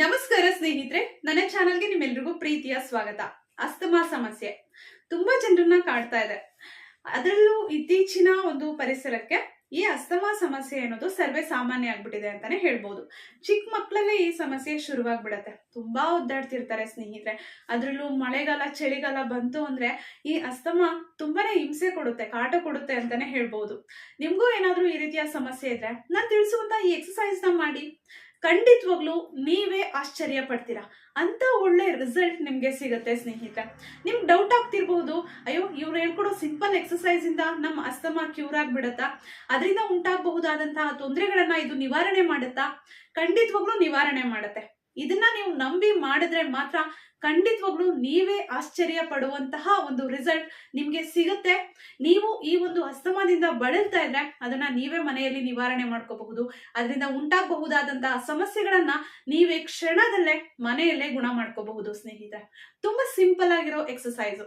ನಮಸ್ಕಾರ ಸ್ನೇಹಿತರೆ, ನನ್ನ ಚಾನಲ್ಗೆ ನಿಮ್ಮೆಲ್ರಿಗೂ ಪ್ರೀತಿಯ ಸ್ವಾಗತ. ಅಸ್ತಮಾ ಸಮಸ್ಯೆ. ತುಂಬಾ ಜನರನ್ನ ಕಾಡ್ತಾ ಇದೆ. ಅದರಲ್ಲೂ ಇತ್ತೀಚಿನ ಒಂದು ಪರಿಸರಕ್ಕೆ ಈ ಅಸ್ತಮಾ ಸಮಸ್ಯೆ ಅನ್ನೋದು ಸರ್ವೇ ಸಾಮಾನ್ಯ ಆಗ್ಬಿಟ್ಟಿದೆ ಅಂತಾನೆ ಹೇಳ್ಬೋದು. ಚಿಕ್ಕ ಮಕ್ಕಳಲ್ಲೇ ಈ ಸಮಸ್ಯೆ ಶುರುವಾಗ್ಬಿಡತ್ತೆ. ತುಂಬಾ ಒದ್ದಾಡ್ತಿರ್ತಾರೆ ಸ್ನೇಹಿತರೆ. ಅದ್ರಲ್ಲೂ ಮಳೆಗಾಲ, ಚಳಿಗಾಲ ಬಂತು ಅಂದ್ರೆ ಈ ಅಸ್ತಮಾ ತುಂಬಾನೇ ಹಿಂಸೆ ಕೊಡುತ್ತೆ, ಕಾಟ ಕೊಡುತ್ತೆ ಅಂತಾನೆ ಹೇಳ್ಬೋದು. ನಿಮ್ಗೂ ಏನಾದ್ರೂ ಈ ರೀತಿಯ ಸಮಸ್ಯೆ ಇದ್ರೆ ನಾನು ತಿಳಿಸುವಂತ ಈ ಎಕ್ಸಸೈಸ್ನ ಮಾಡಿ. ಖಂಡಿತವಾಗ್ಲೂ ನೀವೇ ಆಶ್ಚರ್ಯ ಪಡ್ತೀರಾ? ಅಂತ ಒಳ್ಳೆ ರಿಸಲ್ಟ್ ನಿಮಗೆ ಸಿಗುತ್ತೆ ಸ್ನೇಹಿತರೆ. ನಿಮ್ಗೆ ಡೌಟ್ ಆಗ್ತಿರ್ಬೋದು, ಅಯ್ಯೋ, ಇವ್ರು ಹೇಳ್ಕೊಡೋ ಸಿಂಪಲ್ ಎಕ್ಸಸೈಸ್ ಇಂದ ನಮ್ಮ ಅಸ್ತಮ ಕ್ಯೂರ್ ಆಗ್ಬಿಡತ್ತಾ? ಅದರಿಂದ ಉಂಟಾಗಬಹುದಾದಂತಹ ತೊಂದರೆಗಳನ್ನ ಇದು ನಿವಾರಣೆ ಮಾಡುತ್ತಾ? ಖಂಡಿತವಾಗ್ಲೂ ನಿವಾರಣೆ ಮಾಡುತ್ತೆ. ಇದನ್ನ ನೀವು ನಂಬಿ ಮಾಡಿದ್ರೆ ಮಾತ್ರ ಖಂಡಿತವಾಗ್ಲೂ ನೀವೇ ಆಶ್ಚರ್ಯ ಪಡುವಂತಹ ಒಂದು ರಿಸಲ್ಟ್ ನಿಮ್ಗೆ ಸಿಗುತ್ತೆ. ನೀವು ಈ ಒಂದು ಅಸ್ತಮಾದಿಂದ ಬಳಲ್ತಾ ಇದ್ರೆ ಅದನ್ನ ನೀವೇ ಮನೆಯಲ್ಲಿ ನಿವಾರಣೆ ಮಾಡ್ಕೋಬಹುದು. ಅದರಿಂದ ಉಂಟಾಗಬಹುದಾದಂತಹ ಸಮಸ್ಯೆಗಳನ್ನ ನೀವೇ ಕ್ಷಣದಲ್ಲೇ ಮನೆಯಲ್ಲೇ ಗುಣ ಮಾಡ್ಕೋಬಹುದು ಸ್ನೇಹಿತರೆ. ತುಂಬಾ ಸಿಂಪಲ್ ಆಗಿರೋ ಎಕ್ಸಸೈಸ್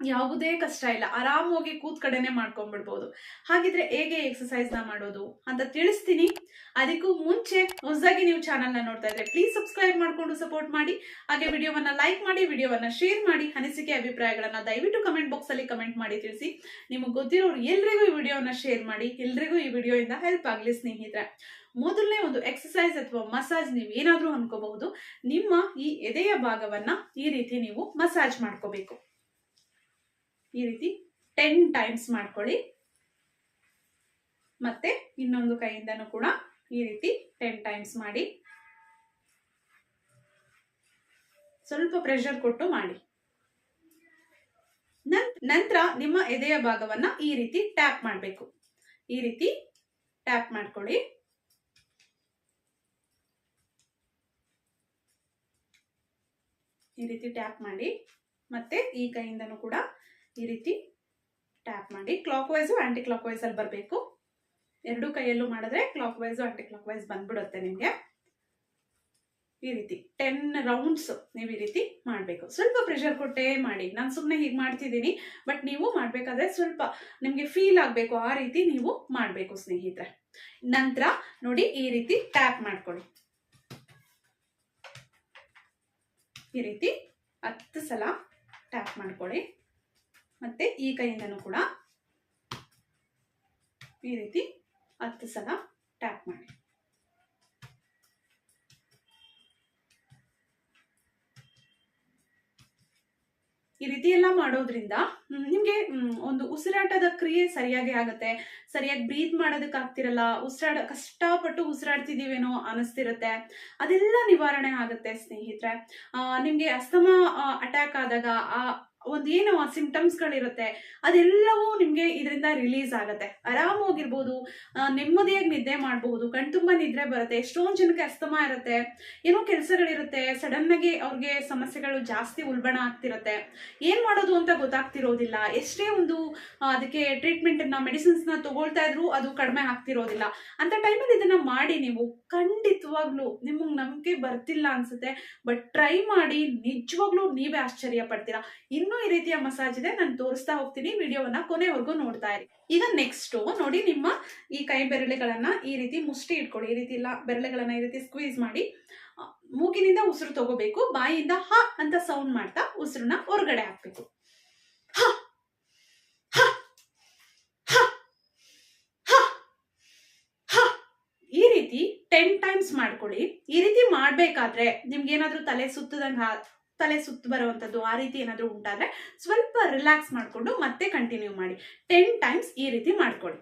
ಯಾವುದೇ ಕಷ್ಟ ಇಲ್ಲ. ಆರಾಮಾಗಿ ಕೂತ್ ಕಡೆನೆ ಮಾಡ್ಕೊಂಡ್ಬಿಡ್ಬೋದು ಹಾಗಿದ್ರೆ ಹೇಗೆ ಎಕ್ಸಸೈಸ್ನ ಮಾಡೋದು ಅಂತ ತಿಳಿಸ್ತೀನಿ. ಅದಕ್ಕೂ ಮುಂಚೆ ಹೊಸದಾಗಿ ನೀವು ಚಾನಲ್ನ ನೋಡ್ತಾ ಇದ್ರೆ ಪ್ಲೀಸ್ ಸಬ್ಸ್ಕ್ರೈಬ್ ಮಾಡ್ಕೊಂಡು ಸಪೋರ್ಟ್ ಮಾಡಿ. ಹಾಗೆ ವಿಡಿಯೋವನ್ನ ಲೈಕ್ ಮಾಡಿ, ವಿಡಿಯೋವನ್ನ ಶೇರ್ ಮಾಡಿ, ಅನಿಸಿಕೆ ಅಭಿಪ್ರಾಯಗಳನ್ನ ದಯವಿಟ್ಟು ಕಮೆಂಟ್ ಬಾಕ್ಸ್ ಅಲ್ಲಿ ಕಮೆಂಟ್ ಮಾಡಿ ತಿಳಿಸಿ. ನಿಮಗೆ ಗೊತ್ತಿರೋರು ಎಲ್ರಿಗೂ ಈ ವಿಡಿಯೋನ ಶೇರ್ ಮಾಡಿ, ಎಲ್ರಿಗೂ ಈ ವಿಡಿಯೋಯಿಂದ ಹೆಲ್ಪ್ ಆಗಲಿ ಸ್ನೇಹಿತರೆ. ಮೊದಲನೇ ಒಂದು ಎಕ್ಸಸೈಸ್ ಅಥವಾ ಮಸಾಜ್ ನೀವು ಏನಾದರೂ ಅನ್ಕೋಬಹುದು. ನಿಮ್ಮ ಈ ಎದೆಯ ಭಾಗವನ್ನ ಈ ರೀತಿ ನೀವು ಮಸಾಜ್ ಮಾಡ್ಕೋಬೇಕು. ಈ ರೀತಿ ಟೆನ್ ಟೈಮ್ಸ್ ಮಾಡ್ಕೊಳ್ಳಿ. ಮತ್ತೆ ಇನ್ನೊಂದು ಕೈಯಿಂದನೂ ಕೂಡ ಈ ರೀತಿ ಟೆನ್ ಟೈಮ್ಸ್ ಮಾಡಿ. ಸ್ವಲ್ಪ ಪ್ರೆಷರ್ ಕೊಟ್ಟು ಮಾಡಿ. ನಂತರ ನಿಮ್ಮ ಎದೆಯ ಭಾಗವನ್ನ ಈ ರೀತಿ ಟ್ಯಾಪ್ ಮಾಡಬೇಕು. ಈ ರೀತಿ ಟ್ಯಾಪ್ ಮಾಡ್ಕೊಳ್ಳಿ. ಈ ರೀತಿ ಟ್ಯಾಪ್ ಮಾಡಿ. ಮತ್ತೆ ಈ ಕೈಯಿಂದನೂ ಕೂಡ ಈ ರೀತಿ ಟ್ಯಾಪ್ ಮಾಡಿ clockwise anticlockwise ಅಲ್ಲಿ ಬರಬೇಕು. ಎರಡು ಕೈಯಲ್ಲೂ ಮಾಡಿದ್ರೆ clockwise anticlockwise ಬಂದ್ಬಿಡುತ್ತೆ ನಿಮಗೆ. ಈ ರೀತಿ ಟೆನ್ ರೌಂಡ್ಸ್ ನೀವು ಈ ರೀತಿ ಮಾಡಬೇಕು. ಸ್ವಲ್ಪ ಪ್ರೆಷರ್ ಕೊಟ್ಟೇ ಮಾಡಿ. ನಾನು ಸುಮ್ಮನೆ ಹೀಗೆ ಮಾಡ್ತಿದ್ದೀನಿ ಬಟ್ ನೀವು ಮಾಡಬೇಕಾದ್ರೆ ಸ್ವಲ್ಪ ನಿಮಗೆ ಫೀಲ್ ಆಗಬೇಕು ಆ ರೀತಿ ನೀವು ಮಾಡಬೇಕು ಸ್ನೇಹಿತರೆ. ನಂತರ ನೋಡಿ ಈ ರೀತಿ ಟ್ಯಾಪ್ ಮಾಡ್ಕೊಳ್ಳಿ. ಈ ರೀತಿ ಹತ್ತು ಸಲ ಟ್ಯಾಪ್ ಮಾಡ್ಕೊಳ್ಳಿ. ಮತ್ತೆ ಈ ಕೈಯಿಂದನೂ ಕೂಡ ಈ ರೀತಿ ಹತ್ತು ಸಲ ಟ್ಯಾಪ್ ಮಾಡಿ. ಈ ರೀತಿ ಎಲ್ಲ ಮಾಡೋದ್ರಿಂದ ನಿಮಗೆ ಒಂದು ಉಸಿರಾಟದ ಕ್ರಿಯೆ ಸರಿಯಾಗಿ ಆಗುತ್ತೆ. ಸರಿಯಾಗಿ ಬ್ರೀತ್ ಮಾಡೋದಕ್ಕೆ ಆಗ್ತಿರಲ್ಲ, ಉಸಿರಾಡ, ಕಷ್ಟಪಟ್ಟು ಉಸಿರಾಡ್ತಿದೀವೇನೋ ಅನಿಸ್ತಿರುತ್ತೆ. ಅದೆಲ್ಲ ನಿವಾರಣೆ ಆಗುತ್ತೆ ಸ್ನೇಹಿತರೆ. ನಿಮ್ಗೆ ಅಸ್ತಮಾ ಅಟ್ಯಾಕ್ ಆದಾಗ ಆ ಒಂದು ಏನು ಸಿಂಪ್ಟಮ್ಸ್ಗಳಿರುತ್ತೆ ಅದೆಲ್ಲವೂ ನಿಮಗೆ ಇದರಿಂದ ರಿಲೀಸ್ ಆಗುತ್ತೆ. ಆರಾಮಾಗಿರ್ಬೋದು ನೆಮ್ಮದಿಯಾಗಿ ನಿದ್ದೆ ಮಾಡಬಹುದು ಕಣ್ತುಂಬ ನಿದ್ರೆ ಬರುತ್ತೆ, ಎಷ್ಟೊಂದು ಜನಕ್ಕೆ ಅಸ್ತಮಾ ಇರುತ್ತೆ, ಏನೋ ಕೆಲಸಗಳಿರುತ್ತೆ ಸಡನ್ ಆಗಿ ಅವ್ರಿಗೆ ಸಮಸ್ಯೆಗಳು ಜಾಸ್ತಿ ಉಲ್ಬಣ ಆಗ್ತಿರುತ್ತೆ. ಏನು ಮಾಡೋದು ಅಂತ ಗೊತ್ತಾಗ್ತಿರೋದಿಲ್ಲ. ಎಷ್ಟೇ ಒಂದು ಅದಕ್ಕೆ ಟ್ರೀಟ್ಮೆಂಟನ್ನು ಮೆಡಿಸಿನ್ಸ್ನ ತಗೊಳ್ತಾ ಇದ್ರು ಅದು ಕಡಿಮೆ ಆಗ್ತಿರೋದಿಲ್ಲ. ಅಂತ ಟೈಮಲ್ಲಿ ಇದನ್ನ ಮಾಡಿ ನೀವು, ಖಂಡಿತವಾಗ್ಲೂ ನಿಮಗೆ ನಂಬಿಕೆ ಬರ್ತಿಲ್ಲ ಅನ್ಸುತ್ತೆ ಬಟ್ ಟ್ರೈ ಮಾಡಿ ನಿಜವಾಗ್ಲೂ ನೀವೇ ಆಶ್ಚರ್ಯ ಪಡ್ತೀರಾ. ಇನ್ನೂ ಈ ರೀತಿಯ ಮಸಾಜ್ ಇದೆ. ನಾನು ತೋರಿಸ್ತಾ ಹೋಗ್ತೀನಿ. ವಿಡಿಯೋವನ್ನ ಕೊನೆವರೆಗೂ ನೋಡ್ತಾ ಇರಿ. ಈಗ ನೆಕ್ಸ್ಟ್ ನೋಡಿ ನಿಮ್ಮ ಈ ಕೈ ಬೆರಳೆಗಳನ್ನ ಈ ರೀತಿ ಮುಷ್ಟಿ ಇಟ್ಕೊಳ್ಳಿ. ಈ ರೀತಿ ಇಲ್ಲ ಬೆರಳೆಗಳನ್ನ ಈ ರೀತಿ ಸ್ಕ್ವೀಸ್ ಮಾಡಿ ಮೂಗಿನಿಂದ ಉಸಿರು ತಗೋಬೇಕು. ಬಾಯಿಯಿಂದ ಹ ಅಂತ ಸೌಂಡ್ ಮಾಡ್ತಾ ಉಸಿರನ್ನ ಹೊರಗಡೆ ಹಾಕ್ಬೇಕು. ಈ ರೀತಿ ಟೆನ್ ಟೈಮ್ಸ್ ಮಾಡ್ಕೊಳ್ಳಿ. ಈ ರೀತಿ ಮಾಡ್ಬೇಕಾದ್ರೆ ನಿಮ್ಗೆ ಏನಾದ್ರೂ ತಲೆ ಸುತ್ತದಂಗ ತಲೆ ಸುತ್ತು ಬರುವಂಥದ್ದು ಆ ರೀತಿ ಏನಾದರೂ ಉಂಟಾದರೆ ಸ್ವಲ್ಪ ರಿಲ್ಯಾಕ್ಸ್ ಮಾಡ್ಕೊಂಡು ಮತ್ತೆ ಕಂಟಿನ್ಯೂ ಮಾಡಿ. ಟೆನ್ ಟೈಮ್ಸ್ ಈ ರೀತಿ ಮಾಡ್ಕೊಳ್ಳಿ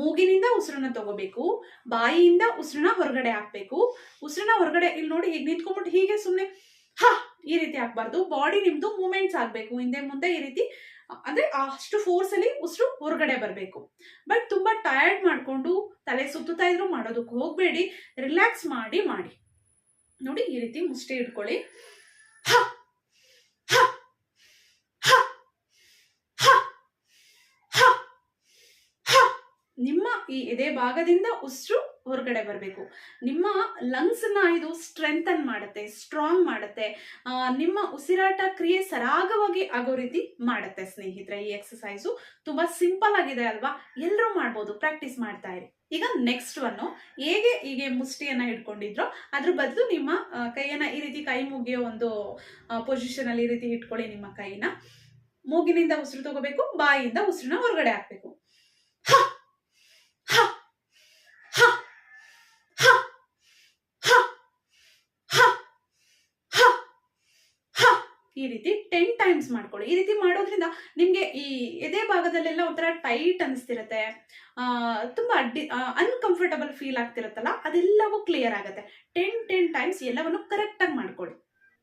ಮೂಗಿನಿಂದ ಉಸಿರನ್ನ ತಗೋಬೇಕು, ಬಾಯಿಯಿಂದ ಉಸಿರನ್ನ ಹೊರಗಡೆ ಹಾಕ್ಬೇಕು. ಉಸಿರನ್ನ ಹೊರಗಡೆ ಇಲ್ಲಿ ನೋಡಿ ಹೀಗೆ ನಿಂತ್ಕೊಂಡ್ಬಿಟ್ಟು ಹೀಗೆ ಸುಮ್ಮನೆ ಹಾ, ಈ ರೀತಿ ಹಾಕ್ಬಾರ್ದು. ಬಾಡಿ ನಿಮ್ದು ಮೂಮೆಂಟ್ಸ್ ಆಗಬೇಕು. ಹಿಂದೆ ಮುಂದೆ ಈ ರೀತಿ, ಅಂದ್ರೆ ಅಷ್ಟು ಫೋರ್ಸ್ ಅಲ್ಲಿ ಉಸಿರು ಹೊರಗಡೆ ಬರಬೇಕು. ಬಟ್ ತುಂಬಾ ಟಯರ್ಡ್ ಮಾಡ್ಕೊಂಡು ತಲೆ ಸುತ್ತುತ್ತಾ ಇದ್ರು ಮಾಡೋದಕ್ಕೆ ಹೋಗಬೇಡಿ. ರಿಲ್ಯಾಕ್ಸ್ ಮಾಡಿ ಮಾಡಿ. ನೋಡಿ ಈ ರೀತಿ ಮುಷ್ಟಿ ಇಟ್ಕೊಳ್ಳಿ. ನಿಮ್ಮ ಈ ಎದೆ ಭಾಗದಿಂದ ಉಸಿರು ಹೊರಗಡೆ ಬರಬೇಕು. ನಿಮ್ಮ ಲಂಗ್ಸ್ನ ಇದು ಸ್ಟ್ರೆಂಥನ್ ಮಾಡುತ್ತೆ ಸ್ಟ್ರಾಂಗ್ ಮಾಡುತ್ತೆ. ನಿಮ್ಮ ಉಸಿರಾಟ ಕ್ರಿಯೆ ಸರಾಗವಾಗಿ ಆಗೋ ರೀತಿ ಮಾಡುತ್ತೆ ಸ್ನೇಹಿತರೆ. ಈ ಎಕ್ಸಸೈಸು ತುಂಬಾ ಸಿಂಪಲ್ ಆಗಿದೆ ಅಲ್ವಾ? ಎಲ್ಲರೂ ಮಾಡ್ಬೋದು ಪ್ರಾಕ್ಟೀಸ್ ಮಾಡ್ತಾ ಇರಿ. ಈಗ ನೆಕ್ಸ್ಟ್ ಒನ್ನು ಹೇಗೆ ಹೀಗೆ ಮುಷ್ಟಿಯನ್ನು ಹಿಡ್ಕೊಂಡಿದ್ರೋ ಅದ್ರ ಬದಲು ನಿಮ್ಮ ಕೈಯನ್ನ ಈ ರೀತಿ ಕೈ ಮುಗಿಯೋ ಒಂದು ಪೊಸಿಷನ್ ಅಲ್ಲಿ ಈ ರೀತಿ ಇಟ್ಕೊಳ್ಳಿ ನಿಮ್ಮ ಕೈನ. ಮೂಗಿನಿಂದ ಉಸಿರು ತಗೋಬೇಕು ಬಾಯಿಯಿಂದ ಉಸಿರನ್ನ ಹೊರಗಡೆ ಹಾಕ್ಬೇಕು. ಹ, ಹ, ಹ, ಹ, ಹ, ಹ. ಈ ರೀತಿ ಟೆನ್ ಟೈಮ್ಸ್ ಮಾಡ್ಕೊಳ್ಳಿ. ಈ ರೀತಿ ಮಾಡೋದ್ರಿಂದ ನಿಮಗೆ ಈ ಎದೆ ಭಾಗದಲ್ಲೆಲ್ಲ ಒಂಥರ ಟೈಟ್ ಅನಿಸ್ತಿರತ್ತೆ. ತುಂಬ ಅಡ್ಡಿ ಅನ್ಕಂಫರ್ಟಬಲ್ ಫೀಲ್ ಆಗ್ತಿರತ್ತಲ್ಲ, ಅದೆಲ್ಲವೂ ಕ್ಲಿಯರ್ ಆಗುತ್ತೆ. ಟೆನ್ ಟೆನ್ ಟೈಮ್ಸ್ ಎಲ್ಲವನ್ನು ಕರೆಕ್ಟ್ ಆಗಿ ಮಾಡ್ಕೊಳ್ಳಿ.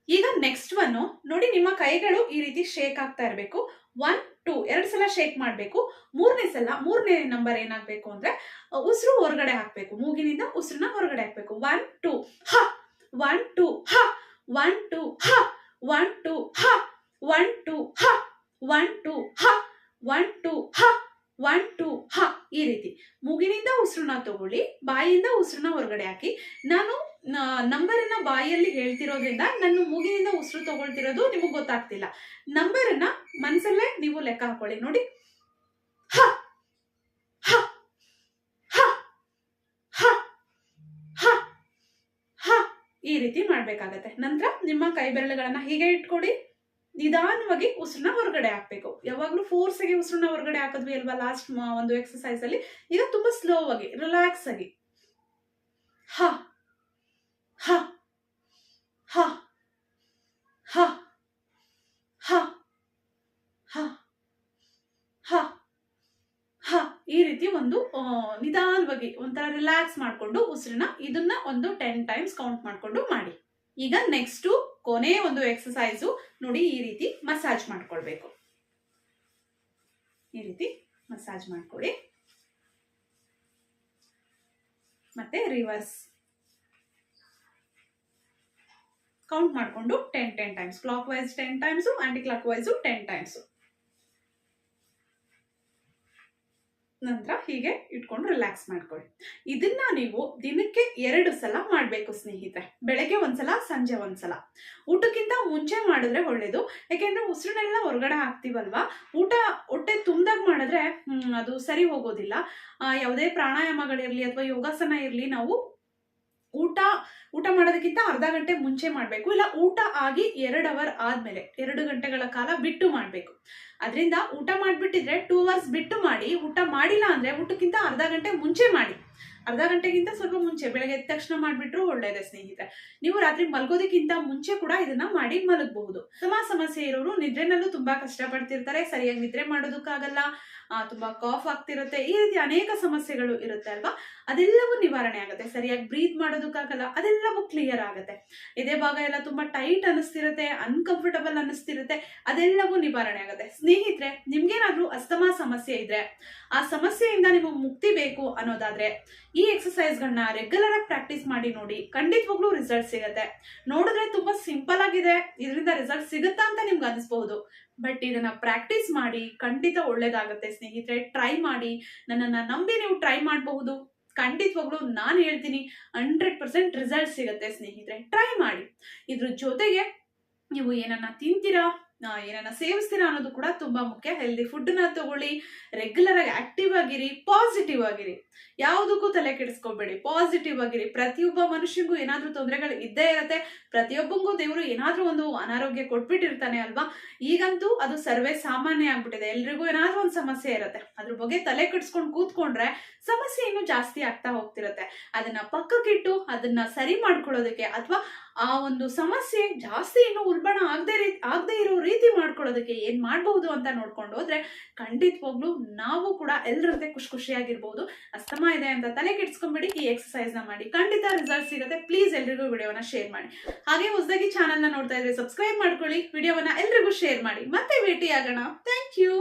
ಈಗ ನೆಕ್ಸ್ಟ್ ಒನ್ ನೋಡಿ ನಿಮ್ಮ ಕೈಗಳು ಈ ರೀತಿ ಶೇಕ್ ಆಗ್ತಾ ಇರಬೇಕು. ಒನ್ ಟೂ ಎರಡು ಸಲ ಶೇಕ್ ಮಾಡಬೇಕು. ಮೂರನೇ ಸಲ, ಮೂರನೇ ನಂಬರ್ ಏನಾಗಬೇಕು ಅಂದ್ರೆ ಉಸಿರು ಹೊರಗಡೆ ಹಾಕಬೇಕು. ಮೂಗಿನಿಂದ ಉಸಿರನ್ನ ಹೊರಗಡೆ ಹಾಕಬೇಕು. ಒನ್ ಟೂ ಹ! ಒನ್ ಟೂ ಹ! ಒನ್ ಟೂ ಹ! ಒನ್ ಟೂ ಹ ಒನ್ ಟೂ ಹ ಒನ್ ಟು ಹ ಒನ್ ಟೂ ಹ ಒನ್ ಟೂ ಹ ಈ ರೀತಿ. ಮೂಗಿನಿಂದ ಉಸಿರನ್ನ ತಗೊಳ್ಳಿ ಬಾಯಿಯಿಂದ ಉಸಿರನ್ನ ಹೊರಗಡೆ ಹಾಕಿ. ನಾನು ನಂಬರನ್ನ ಬಾಯಿಯಲ್ಲಿ ಹೇಳ್ತಿರೋದ್ರಿಂದ ನನ್ನ ಮೂಗಿನಿಂದ ಉಸಿರು ತಗೊಳ್ತಿರೋದು ನಿಮಗೆ ಗೊತ್ತಾಗ್ತಿಲ್ಲ. ನಂಬರನ್ನ ಮನಸ್ಸಲ್ಲೇ ನೀವು ಲೆಕ್ಕ ಹಾಕೊಳ್ಳಿ. ನೋಡಿ ಹ ಹ ಹ ಹ ಹ ಹ ಈ ರೀತಿ ಮಾಡಬೇಕಾಗತ್ತೆ. ನಂತರ ನಿಮ್ಮ ಕೈ ಬೆರಳುಗಳನ್ನು ಹೀಗೆ ಇಟ್ಕೊಡಿ. ನಿಧಾನವಾಗಿ ಉಸಿರನ್ನ ಹೊರಗಡೆ ಹಾಕ್ಬೇಕು. ಯಾವಾಗಲೂ ಆಗಿ ಉಸಿರನ್ನ ಹೊರಗಡೆ ಹಾಕಿದ್ವಿ ಅಲ್ವಾ ಲಾಸ್ಟ್ ಒಂದು ಎಕ್ಸಸೈಸ್ ಅಲ್ಲಿ? ಈಗ ತುಂಬಾ ಸ್ಲೋ ಆಗಿ ರಿಲ್ಯಾಕ್ಸ್ ಆಗಿ. ಹ ಹ ಹ ಹ ಹ ಹ ಹ. ಹ, ಈ ರೀತಿ ಒಂದು ನಿಧಾನವಾಗಿ ಒಂಥರ ರಿಲ್ಯಾಕ್ಸ್ ಮಾಡಿಕೊಂಡು ಉಸಿರನ್ನ ಇದನ್ನ ಒಂದು ಟೆನ್ ಟೈಮ್ಸ್ ಕೌಂಟ್ ಮಾಡಿಕೊಂಡು ಮಾಡಿ. ಈಗ ನೆಕ್ಸ್ಟ್ ಕೊನೆ ಒಂದು ಎಕ್ಸಸೈಸು ನೋಡಿ ಈ ರೀತಿ ಮಸಾಜ್ ಮಾಡ್ಕೊಳ್ಬೇಕು. ಈ ರೀತಿ ಮಸಾಜ್ ಮಾಡ್ಕೊಳ್ಳಿ ಮತ್ತೆ ರಿವರ್ಸ್ ಕೌಂಟ್ ಮಾಡಿಕೊಂಡು ten ten times clockwise ten times anticlockwise ten times ನಂತರ ಹೀಗೆ ಇಟ್ಕೊಂಡು ರಿಲ್ಯಾಕ್ಸ್ ಮಾಡ್ಕೊಳ್ಳಿ. ಇದನ್ನ ನೀವು ದಿನಕ್ಕೆ ಎರಡು ಸಲ ಮಾಡಬೇಕು ಸ್ನೇಹಿತರೆ. ಬೆಳಗ್ಗೆ ಒಂದ್ಸಲ, ಸಂಜೆ ಒಂದ್ಸಲ. ಊಟಕ್ಕಿಂತ ಮುಂಚೆ ಮಾಡಿದ್ರೆ ಒಳ್ಳೇದು. ಯಾಕೆಂದ್ರೆ ಉಸಿರನ್ನೆಲ್ಲ ಹೊರಗಡೆ ಹಾಕ್ತೀವಲ್ವಾ? ಊಟ ಹೊಟ್ಟೆ ತುಂಬ್ದಾಗ ಮಾಡಿದ್ರೆ ಅದು ಸರಿ ಹೋಗೋದಿಲ್ಲ. ಯಾವುದೇ ಪ್ರಾಣಾಯಾಮಗಳಿರ್ಲಿ ಅಥವಾ ಯೋಗಾಸನ ಇರಲಿ, ನಾವು ಊಟ ಊಟ ಮಾಡೋದಕ್ಕಿಂತ ಅರ್ಧ ಗಂಟೆ ಮುಂಚೆ ಮಾಡಬೇಕು. ಇಲ್ಲ, ಊಟ ಆಗಿ ಎರಡು ಅವರ್ ಆದ್ಮೇಲೆ, ಎರಡು ಗಂಟೆಗಳ ಕಾಲ ಬಿಟ್ಟು ಮಾಡಬೇಕು. ಅದರಿಂದ ಊಟ ಮಾಡಿಬಿಟ್ಟಿದ್ರೆ ಟೂ ಅವರ್ಸ್ ಬಿಟ್ಟು ಮಾಡಿ, ಊಟ ಮಾಡಿಲ್ಲ ಅಂದ್ರೆ ಊಟಕ್ಕಿಂತ ಅರ್ಧ ಗಂಟೆ ಮುಂಚೆ ಮಾಡಿ. ಅರ್ಧ ಗಂಟೆಗಿಂತ ಸ್ವಲ್ಪ ಮುಂಚೆ, ಬೆಳಗ್ಗೆ ಎದ್ದ ತಕ್ಷಣ ಮಾಡಿಬಿಟ್ರು ಒಳ್ಳೆಯದೇ ಸ್ನೇಹಿತರೆ. ನೀವು ರಾತ್ರಿ ಮಲಗೋದಕ್ಕಿಂತ ಮುಂಚೆ ಕೂಡ ಇದನ್ನ ಮಾಡಿ ಮಲಗಬಹುದು. ತುಂಬ ಸಮಸ್ಯೆ ಇರೋರು ನಿದ್ರೆನಲ್ಲೂ ತುಂಬಾ ಕಷ್ಟಪಡ್ತಿರ್ತಾರೆ. ಸರಿಯಾಗಿ ನಿದ್ರೆ ಮಾಡೋದಕ್ಕಾಗಲ್ಲ. ತುಂಬಾ ಕಾಫ್ ಆಗ್ತಿರುತ್ತೆ. ಈ ರೀತಿ ಅನೇಕ ಸಮಸ್ಯೆಗಳು ಇರುತ್ತೆ ಅಲ್ವಾ? ಅದೆಲ್ಲವೂ ನಿವಾರಣೆ ಆಗುತ್ತೆ. ಸರಿಯಾಗಿ ಬ್ರೀತ್ ಮಾಡೋದಕ್ಕಾಗಲ್ಲ, ಅದೆಲ್ಲವೂ ಕ್ಲಿಯರ್ ಆಗುತ್ತೆ. ಇದೇ ಭಾಗ ಎಲ್ಲ ತುಂಬಾ ಟೈಟ್ ಅನಿಸ್ತಿರುತ್ತೆ ಅನ್ಕಂಫರ್ಟಬಲ್ ಅನಿಸ್ತಿರುತ್ತೆ ಅದೆಲ್ಲವೂ ನಿವಾರಣೆ ಆಗುತ್ತೆ. ಸ್ನೇಹಿತರೆ, ನಿಮ್ಗೇನಾದ್ರೂ ಅಸ್ತಮಾ ಸಮಸ್ಯೆ ಇದ್ರೆ, ಆ ಸಮಸ್ಯೆಯಿಂದ ನಿಮಗೆ ಮುಕ್ತಿ ಬೇಕು ಅನ್ನೋದಾದ್ರೆ, ಈ ಎಕ್ಸಸೈಸ್ಗಳನ್ನ ರೆಗ್ಯುಲರ್ ಆಗಿ ಪ್ರಾಕ್ಟೀಸ್ ಮಾಡಿ ನೋಡಿ, ಖಂಡಿತವಾಗ್ಲೂ ರಿಸಲ್ಟ್ ಸಿಗುತ್ತೆ. ನೋಡಿದ್ರೆ ತುಂಬಾ ಸಿಂಪಲ್ ಆಗಿದೆ, ಇದರಿಂದ ರಿಸಲ್ಟ್ ಸಿಗುತ್ತಾ ಅಂತ ನಿಮ್ಗೆ ಅನಿಸ್ಬಹುದು. ಬಟ್ ಇದನ್ನ ಪ್ರಾಕ್ಟೀಸ್ ಮಾಡಿ ಖಂಡಿತ ಒಳ್ಳೇದಾಗುತ್ತೆ ಸ್ನೇಹಿತರೆ. ಟ್ರೈ ಮಾಡಿ. ನನ್ನನ್ನ ನಂಬಿ ನೀವು ಟ್ರೈ ಮಾಡಬಹುದು. ಖಂಡಿತವಾಗ್ಲೂ ನಾನು ಹೇಳ್ತೀನಿ ಹಂಡ್ರೆಡ್ ಪರ್ಸೆಂಟ್ ರಿಸಲ್ಟ್ ಸಿಗುತ್ತೆ ಸ್ನೇಹಿತರೆ. ಟ್ರೈ ಮಾಡಿ. ಇದ್ರ ಜೊತೆಗೆ ನೀವು ಏನನ್ನ ತಿಂತೀರಾ? ಏನನ್ನ ಸೇವಿಸ್ತೀರಾ ಅನ್ನೋದು ಕೂಡ ತುಂಬಾ ಮುಖ್ಯ. ಹೆಲ್ದಿ ಫುಡ್ನ ತಗೊಳ್ಳಿ ರೆಗ್ಯುಲರ್ ಆಗಿ ಆಕ್ಟಿವ್ ಆಗಿರಿ ಪಾಸಿಟಿವ್ ಆಗಿರಿ. ಯಾವುದಕ್ಕೂ ತಲೆ ಕೆಡಿಸ್ಕೊಬೇಡಿ. ಪಾಸಿಟಿವ್ ಆಗಿರಿ. ಪ್ರತಿಯೊಬ್ಬ ಮನುಷ್ಯಂಗೂ ಏನಾದ್ರೂ ತೊಂದರೆಗಳು ಇದ್ದೇ ಇರತ್ತೆ. ಪ್ರತಿಯೊಬ್ಬಂಗೂ ದೇವರು ಏನಾದ್ರೂ ಒಂದು ಅನಾರೋಗ್ಯ ಕೊಟ್ಬಿಟ್ಟಿರ್ತಾನೆ ಅಲ್ವಾ? ಈಗಂತೂ ಅದು ಸರ್ವೇ ಸಾಮಾನ್ಯ ಆಗ್ಬಿಟ್ಟಿದೆ. ಎಲ್ರಿಗೂ ಏನಾದ್ರೂ ಒಂದು ಸಮಸ್ಯೆ ಇರುತ್ತೆ. ಅದ್ರ ಬಗ್ಗೆ ತಲೆ ಕೆಡಿಸ್ಕೊಂಡು ಕೂತ್ಕೊಂಡ್ರೆ ಸಮಸ್ಯೆ ಇನ್ನೂ ಜಾಸ್ತಿ ಆಗ್ತಾ ಹೋಗ್ತಿರತ್ತೆ. ಅದನ್ನ ಪಕ್ಕಕ್ಕಿಟ್ಟು, ಅದನ್ನ ಸರಿ ಮಾಡ್ಕೊಳ್ಳೋದಕ್ಕೆ ಅಥವಾ ಆ ಒಂದು ಸಮಸ್ಯೆ ಜಾಸ್ತಿ ಇನ್ನು ಉಲ್ಬಣ ಆಗದೆ ರೀತಿ ಆಗದೆ ಇರೋ ರೀತಿ ಮಾಡ್ಕೊಳ್ಳೋದಕ್ಕೆ ಏನು ಮಾಡಬಹುದು ಅಂತ ನೋಡ್ಕೊಂಡು ಹೋದ್ರೆ ಖಂಡಿತವಾಗ್ಲೂ ನಾವು ಕೂಡ ಎಲ್ಲರಂತೆ ಖುಷಿ ಖುಷಿಯಾಗಿರ್ಬೋದು. ಅಸ್ತಮ ಇದೆ ಅಂತ ತಲೆ ಕೆಡ್ಸ್ಕೊಂಬಿಡಿ, ಈ ಎಕ್ಸಸೈಸ್ನ ಮಾಡಿ. ಖಂಡಿತ ರಿಸಲ್ಟ್ ಸಿಗುತ್ತೆ. ಪ್ಲೀಸ್ ಎಲ್ರಿಗೂ ವಿಡಿಯೋನ ಶೇರ್ ಮಾಡಿ. ಹಾಗೆ ಹೊಸದಾಗಿ ಚಾನಲ್ನ ನೋಡ್ತಾ ಇದ್ರೆ ಸಬ್ಸ್ಕ್ರೈಬ್ ಮಾಡ್ಕೊಳ್ಳಿ, ವಿಡಿಯೋವನ್ನ ಎಲ್ರಿಗೂ ಶೇರ್ ಮಾಡಿ. ಮತ್ತೆ ಭೇಟಿ ಆಗೋಣ ಥ್ಯಾಂಕ್ ಯು